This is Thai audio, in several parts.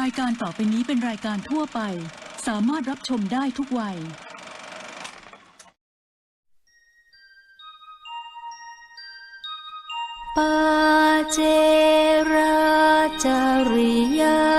รายการต่อไปนี้เป็นรายการทั่วไป สามารถรับชมได้ทุกวัย ปาเจราจริยา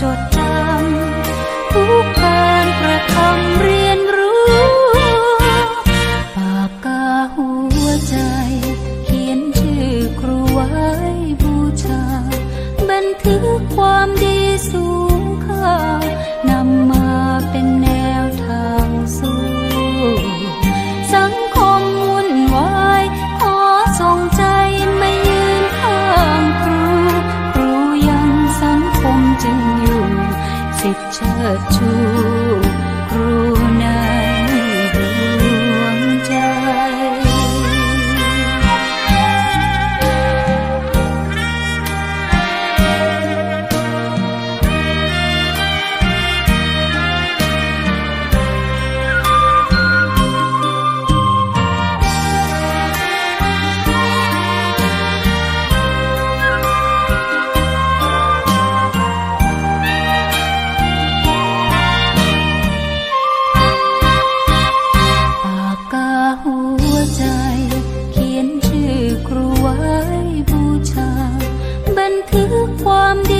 chốt 밤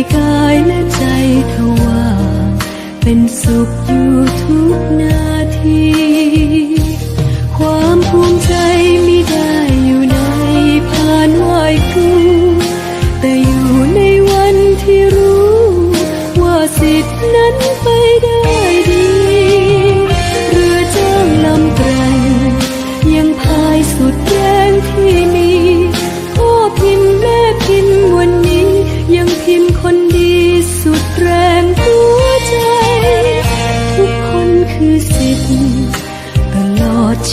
ยกายและใจทว่า เป็นสุขอยู่ทุกนาที ความภูมิใจ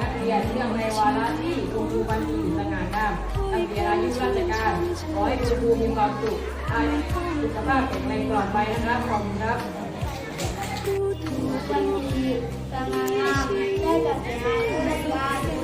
นักเรียนเรื่องในวาระที่คุณครูบันทีสง่างามนักเรียนอายุราชการ ขอให้คุณครูมีความสุขอายุสุขภาพแข็งแรงปลอดภันะครับขอบคุณครับบันทีสง่างามได้จัดงานในวาระ